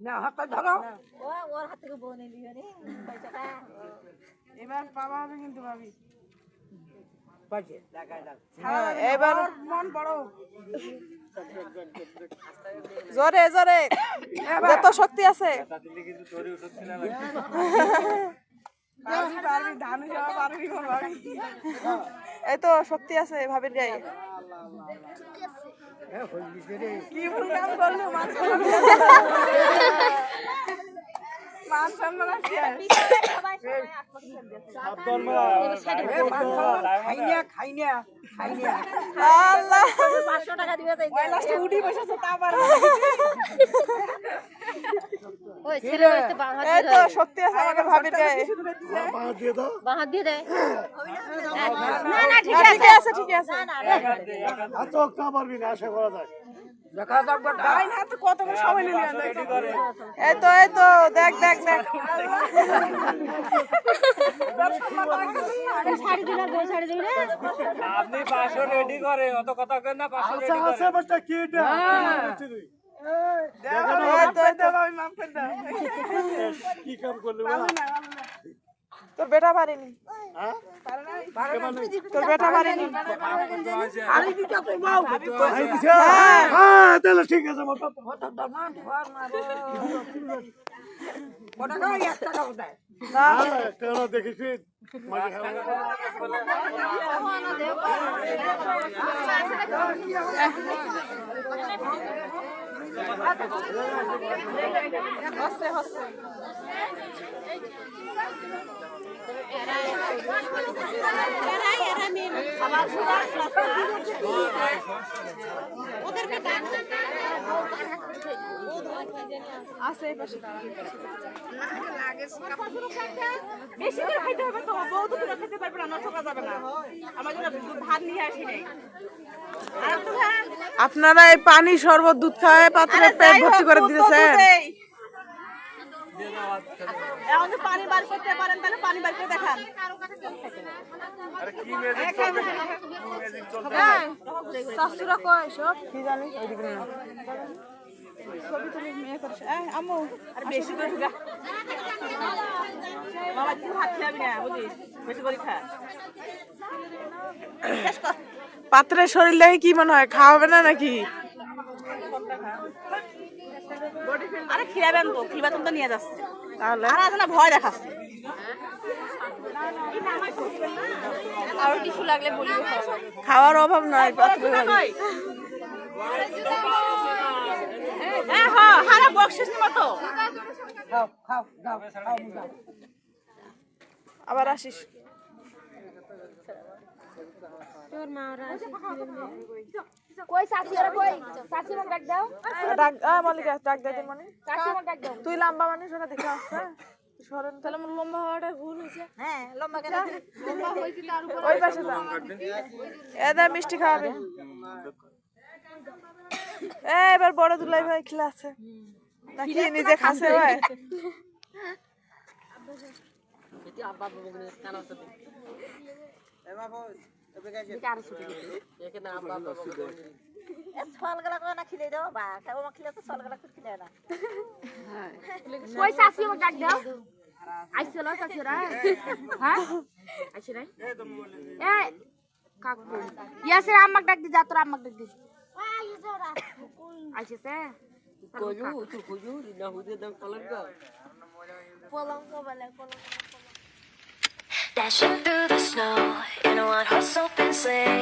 না হাতটা ধরো। ও ওর হাত থেকে বউ নিয়ে রে পয়সাটা। এবার পাওয়া হবে কিন্তু ভাবি। হ্যাঁ, এবার মন বড়। জোরে জোরে। যত শক্তি আছে। পারবি পারবি ধান যাওয়া পারবি ভাবি। এই তো শক্তি আছে ভাবির গায়ে। কি প্রোগ্রাম করল মান সম্মান মান আছে? সবাই সবাই আত্মা খাই না খাই না খাই না আল্লাহ। পাঁচশো টাকা দিবে তাই লাস্টে উঠি বসেছে তা পারবে ওই ছেলে বসতে বাঁ হাত এই তো শক্তি আছে আমাদের ভাবির গায়ে। বাঁ হাত দিয়ে দেয় হ্যাঁ, ঠিকই আছে। ঠিকই আছে। দেখা যাক বেটা ডাইন হাতে কত করে সময় নিলি এই তো এই তো দেখ দেখ দেখ। শাড়ি দিলে বউ শাড়ি দিলে আপনি পাঁচশো রেডি করে অত কথা কেন না পাঁচশো রেডি করে। এই তো এই তো আমি না। তোর বেটা পারিনি। তোর বেটা পারিনি। আরে দিটা তো মাও হচ্ছে হচ্ছে আছে পাশে বেশি করে খাইতে হবে তো বউ তো তুলে খেতে পারবে না নষ্ট করা যাবে না। আমার জন্য ভাত নিয়ে আসি নাই। আপনারা এই পানি শরবত দুধ খায় পাত্রে পেট ভর্তি করে দিতেছেন। এখন পানি বার করতে পারেন তাহলে পানি বার করে দেখান। শাশুরা কয় সব কি জানি ওইদিকে ছবি তুলি মেয়ে করছে। আম্মু আর বেশি করে ঢুকা মামা তুই ভাত খাবি না বুঝিস বেশি করে খা। পাত্রের শরীর লাগে কি মনে হয় খাওয়াবে না নাকি আরে খিরাবেন তো খিরাবেন তো নিয়ে যাচ্ছে। তাহলে? আর আজ না ভয় দেখাচ্ছে। আর কিছু লাগলে বলিও খাওয়ার অভাব নাই? হ্যাঁ হ্যাঁ হারা বকশিস মতো খাও খাও দাও। কই ওরা কই? ডাক দাও। ডাক আ মালিকা ডাক মানে ডাক দাও। তুই লম্বা মানে সেটা দেখে আসছে সরেন তাহলে আমার লম্বা হওয়াটা ভুল হয়েছে। হ্যাঁ লম্বা কেন? ওই পাশে যা। এদা মিষ্টি খাওয়াবে। এ এবার বড় দুলাই ভাই খেলা আছে? নাকি নিজে খাসে ভাই? তো না। মোক ডাক ওরা হ্যাঁ? কাকু। ইয়াসের আম্মাক ডাক দি যা তোর আম্মাক ডাক দি। আইছে সে পলঙ্ক বলে পলঙ্ক Dashing through the snow in a one horse say.